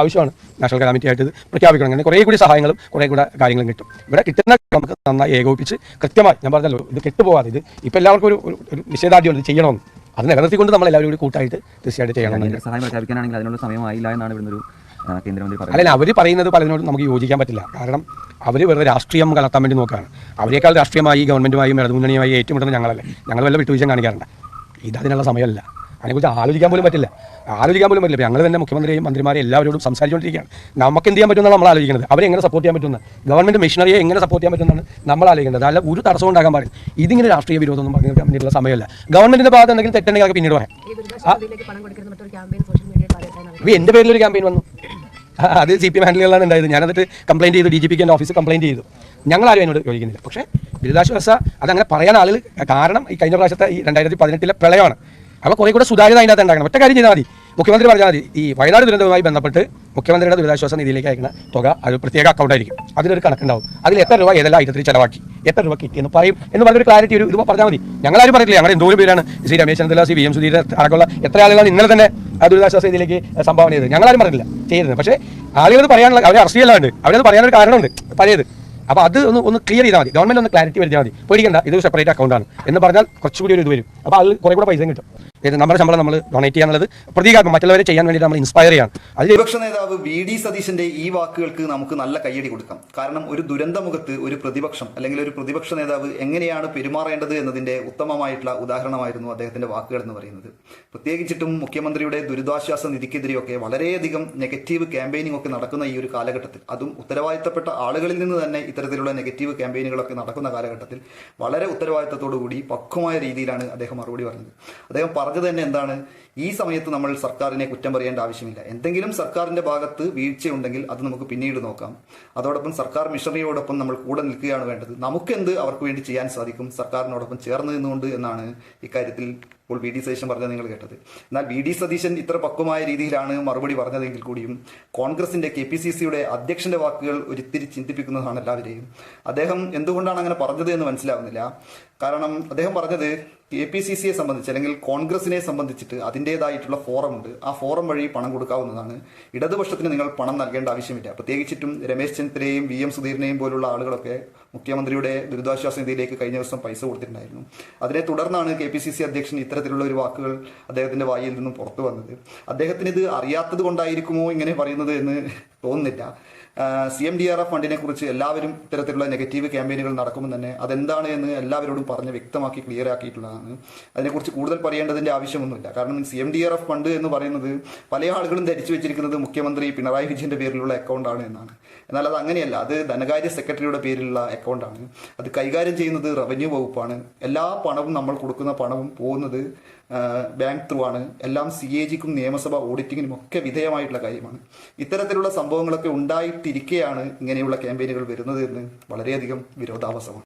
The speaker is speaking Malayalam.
ആവശ്യമാണ്. നാഷണൽ കലാമിറ്റി ആയിട്ട് ഇത് പ്രഖ്യാപിക്കണം. അങ്ങനെ കുറേ കൂടി സഹായങ്ങളും കുറേ കൂടെ കാര്യങ്ങളും കിട്ടും. ഇവിടെ കിട്ടുന്ന നമുക്ക് നന്നായി ഏകോപിപ്പിച്ച് കൃത്യമായി ഞാൻ പറഞ്ഞല്ലോ ഇത് കെട്ടുപോകാതെ ഇത് ഇപ്പം എല്ലാവർക്കും ഒരു ഒരു- ഇത് ചെയ്യണമെന്ന്. അത് നിലനിർത്തിക്കൊണ്ട് നമ്മൾ എല്ലാവരും കൂടി കൂട്ടായിട്ട് തീർച്ചയായിട്ടും ചെയ്യണം സഹായം പ്രഖ്യാപിക്കാനാണെങ്കിൽ അതിനുള്ള സമയമായില്ല എന്നാണ് ഇവിടുന്ന് ഒരു കേന്ദ്രമന്ത്രി അല്ലെങ്കിൽ അവർ പറയുന്നത് പലതിനോട് നമുക്ക് യോജിക്കാൻ പറ്റില്ല. കാരണം അവർ വെറുതെ രാഷ്ട്രീയം കലർത്താൻ വേണ്ടി നോക്കുകയാണ്. അവരെക്കാൾ രാഷ്ട്രീയമായി ഗവൺമെന്റുമായും ഇടതുമുന്നണിയുമായി ഏറ്റുമുട്ടുന്ന ഞങ്ങളല്ലേ. ഞങ്ങൾ വല്ല വിട്ടുവീഴ്ച കാണിക്കാറുണ്ട് ഇത് അതിനുള്ള സമയമല്ല. അതിനെക്കുറിച്ച് ആലോചിക്കാൻ പോലും പറ്റില്ല. ആലോചിക്കാൻ പോലും പറ്റില്ല. ഞങ്ങൾ തന്നെ മുഖ്യമന്ത്രിയെയും മന്ത്രിമാരെയും എല്ലാവരോടും സംസാരിച്ചുകൊണ്ടിരിക്കുകയാണ്. നമുക്ക് എന്ത് ചെയ്യാൻ പറ്റുമെന്നാണ് നമ്മൾ ആലോചിക്കുന്നത്? അവരെ എങ്ങനെ സപ്പോർട്ട് ചെയ്യാൻ പറ്റുന്നത് ഗവൺമെന്റ് മെഷീനറിയെ എങ്ങനെ സപ്പോർട്ട് ചെയ്യാൻ പറ്റുന്നതാണ് നമ്മൾ ആലോചിക്കുന്നത് അല്ല ഒരു തടസ്സം ഉണ്ടാകാൻ പാടില്ല. ഇതിങ്ങനെ രാഷ്ട്രീയ വിരോധം ഒന്നും പറഞ്ഞു വേണ്ടിയിട്ടുള്ള സമയമല്ല. ഗവൺമെന്റിന്റെ ഭാഗത്ത് എന്തെങ്കിലും തെറ്റുണ്ടെങ്കിൽ അതൊക്കെ പിന്നീട് പറയാം. എന്റെ പേരിൽ ഒരു ക്യാമ്പയിൻ വന്നു. അത് സി പി എം ഹാൻഡിലുകളാണ് ഉണ്ടായത്. ഞാൻ എന്നിട്ട് കംപ്ലൈന്റ് ചെയ്തു ഡി ജി പിക്ക് എന്റെ ഓഫീസ് കംപ്ലൈന്റ് ചെയ്തു. ഞങ്ങൾ ആരും എന്നോട് ചോദിക്കുന്നില്ല പക്ഷേ ദുരിതാശ്വാസ അതങ്ങനെ പറയാൻ ആളുകൾ കാരണം ഈ കഴിഞ്ഞ പ്രാവശ്യത്തെ ഈ രണ്ടായിരത്തി പതിനെട്ടിലെ പ്രളയമാണ്. അപ്പോൾ കുറേ കൂടെ സുതാര്യത അതിനകത്ത് ഉണ്ടാക്കണം ഒറ്റ കാര്യം ചെയ്താൽ മതി. മുഖ്യമന്ത്രി പറഞ്ഞാൽ മതി. ഈ വയനാട് ദുരന്തവുമായി ബന്ധപ്പെട്ട് മുഖ്യമന്ത്രിയുടെ ദുരിതാശ്വാസ നിധിയിലേക്ക് അയക്കുന്ന തുക അത് പ്രത്യേക അക്കൗണ്ട് ആയിരിക്കും. അതിലൊരു കണക്കുണ്ടാവും. അതിൽ എത്ര രൂപ ഏതെല്ലാം ഐറ്റത്തിൽ ചിലവാക്കി എത്ര രൂപ കിട്ടി എന്ന് പറയും എന്ന് പറഞ്ഞൊരു ക്ലാരിറ്റി ഒരു ഇത് പറഞ്ഞാൽ മതി. ഞങ്ങളാരും പറഞ്ഞില്ല ഞങ്ങൾ എന്തോരം പേരാണ് ശ്രീ രമേശ് ചന്ദ്രദാസ് ശ്രീ വി എം സുധീരൻ അടക്കമുള്ള എത്ര ആളുകൾ ഇന്നലെ തന്നെ ആ ദുരിതാശ്വാസ നിധിയിലേക്ക് സംഭാവന ചെയ്തത്. ഞങ്ങളാരും പറഞ്ഞില്ല ചെയ്തത് പക്ഷേ ആളുകൾ പറയാനുള്ള അവരെ അറസ്റ്റ് ചെയ്യലുണ്ട് അവരത് പറയാനൊരു കാരണമുണ്ട്. പഴയത്. അപ്പോൾ അത് ഒന്ന് ഒന്ന് ക്ലിയർ ചെയ്താൽ മതി. ഗവൺമെന്റ് ഒന്ന് ക്ലാരിറ്റി വരുത്തിയാൽ മതി. പേടിക്കണ്ട. ഇത് സെപ്പറേറ്റ് അക്കൗണ്ടാണ് എന്ന് പറഞ്ഞാൽ കുറച്ചുകൂടി ഒരു ഇത് വരും. അപ്പോൾ അത് കുറേ കൂടെ പൈസ കിട്ടും. ഇത് നമ്മുടെ ശമ്പളം നമ്മൾ ഡൊണേറ്റ് ചെയ്യാന്നുള്ളത് പ്രതീകാത്മം മറ്റുള്ളവരെ ചെയ്യാൻ വേണ്ടി നമ്മൾ ഇൻസ്പയർ ചെയ്യാം അത് പ്രതിപക്ഷ നേതാവ് വി ഡി സതീശന്റെ ഈ വാക്കുകൾക്ക് നമുക്ക് നല്ല കയ്യടി കൊടുക്കാം. കാരണം ഒരു ദുരന്തമുഖത്ത് ഒരു പ്രതിപക്ഷം അല്ലെങ്കിൽ ഒരു പ്രതിപക്ഷ നേതാവ് എങ്ങനെയാണ് പെരുമാറേണ്ടത് എന്നതിന്റെ ഉത്തമമായിട്ടുള്ള ഉദാഹരണമായിരുന്നു അദ്ദേഹത്തിന്റെ വാക്കുകൾ എന്ന് പറയുന്നത്. പ്രത്യേകിച്ചിട്ടും മുഖ്യമന്ത്രിയുടെ ദുരിതാശ്വാസ നിധിക്കെതിരെയൊക്കെ വളരെയധികം നെഗറ്റീവ് ക്യാമ്പയിനിങ് ഒക്കെ നടക്കുന്ന ഈ ഒരു കാലഘട്ടത്തിൽ അതും ഉത്തരവാദിത്തപ്പെട്ട ആളുകളിൽ നിന്ന് തന്നെ ഇത്തരത്തിലുള്ള നെഗറ്റീവ് ക്യാമ്പയിനുകളൊക്കെ നടക്കുന്ന കാലഘട്ടത്തിൽ വളരെ ഉത്തരവാദിത്തത്തോടു കൂടി പക്വമായ രീതിയിലാണ് അദ്ദേഹം മറുപടി പറഞ്ഞത്. അദ്ദേഹം പറഞ്ഞത് തന്നെ എന്താണ്? ഈ സമയത്ത് നമ്മൾ സർക്കാരിനെ കുറ്റം പറയേണ്ട ആവശ്യമില്ല. എന്തെങ്കിലും സർക്കാരിന്റെ ഭാഗത്ത് വീഴ്ചയുണ്ടെങ്കിൽ അത് നമുക്ക് പിന്നീട് നോക്കാം. അതോടൊപ്പം സർക്കാർ മിഷണറിയോടൊപ്പം നമ്മൾ കൂടെ നിൽക്കുകയാണ് വേണ്ടത്. നമുക്കെന്ത് അവർക്ക് വേണ്ടി ചെയ്യാൻ സാധിക്കും? സർക്കാരിനോടൊപ്പം ചേർന്ന് നിന്നുകൊണ്ട് എന്നാണ് ഇക്കാര്യത്തിൽ ഇപ്പോൾ വി ഡി സതീശൻ പറഞ്ഞത് നിങ്ങൾ കേട്ടത്. എന്നാൽ വി ഡി സതീശൻ ഇത്ര പക്വമായ രീതിയിലാണ് മറുപടി പറഞ്ഞതെങ്കിൽ കൂടിയും കോൺഗ്രസിന്റെ കെ പി സി സിയുടെ അധ്യക്ഷന്റെ വാക്കുകൾ ഒരിത്തിരി ചിന്തിപ്പിക്കുന്നതാണ് എല്ലാവരെയും. അദ്ദേഹം എന്തുകൊണ്ടാണ് അങ്ങനെ പറഞ്ഞത് എന്ന് മനസ്സിലാവുന്നില്ല. കാരണം അദ്ദേഹം പറഞ്ഞത് കെ പി സി സിയെ സംബന്ധിച്ച് അല്ലെങ്കിൽ കോൺഗ്രസിനെ സംബന്ധിച്ചിട്ട് അതിന്റെതായിട്ടുള്ള ഫോറം ഉണ്ട്. ആ ഫോറം വഴി പണം കൊടുക്കാവുന്നതാണ്. ഇടതുപക്ഷത്തിന് നിങ്ങൾ പണം നൽകേണ്ട ആവശ്യമില്ല. പ്രത്യേകിച്ചിട്ടും രമേശ് ചെന്നിത്തലയും വി എം സുധീരനെയും പോലുള്ള ആളുകളൊക്കെ മുഖ്യമന്ത്രിയുടെ ദുരിതാശ്വാസ നിധിയിലേക്ക് കഴിഞ്ഞ ദിവസം പൈസ കൊടുത്തിട്ടുണ്ടായിരുന്നു. അതിനെ തുടർന്നാണ് കെ പി സി സി അധ്യക്ഷൻ ഇത്തരത്തിലുള്ള ഒരു വാക്കുകൾ അദ്ദേഹത്തിന്റെ വായിൽ നിന്നും പുറത്തു വന്നത്. അദ്ദേഹത്തിന് ഇത് അറിയാത്തത് കൊണ്ടായിരിക്കുമോ ഇങ്ങനെ പറയുന്നത് എന്ന് തോന്നുന്നില്ല. C M D R F ഫണ്ടിനെ കുറിച്ച് എല്ലാവരും ഇത്തരത്തിലുള്ള നെഗറ്റീവ് ക്യാമ്പയിനുകൾ നടക്കുമ്പോൾ തന്നെ അതെന്താണ് എന്ന് എല്ലാവരോടും പറഞ്ഞ് വ്യക്തമാക്കി ക്ലിയർ ആക്കിയിട്ടുള്ളതാണ്. അതിനെക്കുറിച്ച് കൂടുതൽ പറയേണ്ടതിന്റെ ആവശ്യമൊന്നുമില്ല. കാരണം C M D R F fund എന്ന് പറയുന്നത് പല ആളുകളും ധരിച്ചു വെച്ചിരിക്കുന്നത് മുഖ്യമന്ത്രി പിണറായി വിജയന്റെ പേരിലുള്ള അക്കൗണ്ടാണ് എന്നാണ്. എന്നാൽ അത് അങ്ങനെയല്ല. അത് ധനകാര്യ സെക്രട്ടറിയുടെ പേരിലുള്ള അക്കൗണ്ടാണ് അത് കൈകാര്യം ചെയ്യുന്നത് റവന്യൂ വകുപ്പാണ്. എല്ലാ പണവും നമ്മൾ കൊടുക്കുന്ന പണവും പോകുന്നത് ബാങ്ക് ത്രൂ ആണ്. എല്ലാം സി എ ജിക്കും നിയമസഭ ഓഡിറ്റിങ്ങിനും ഒക്കെ വിധേയമായിട്ടുള്ള കാര്യമാണ്. ഇത്തരത്തിലുള്ള സംഭവങ്ങളൊക്കെ ഉണ്ടായിട്ടിരിക്കെയാണ് ഇങ്ങനെയുള്ള ക്യാമ്പയിനുകൾ വരുന്നത് എന്ന് വളരെയധികം വിരോധാഭാസമാണ്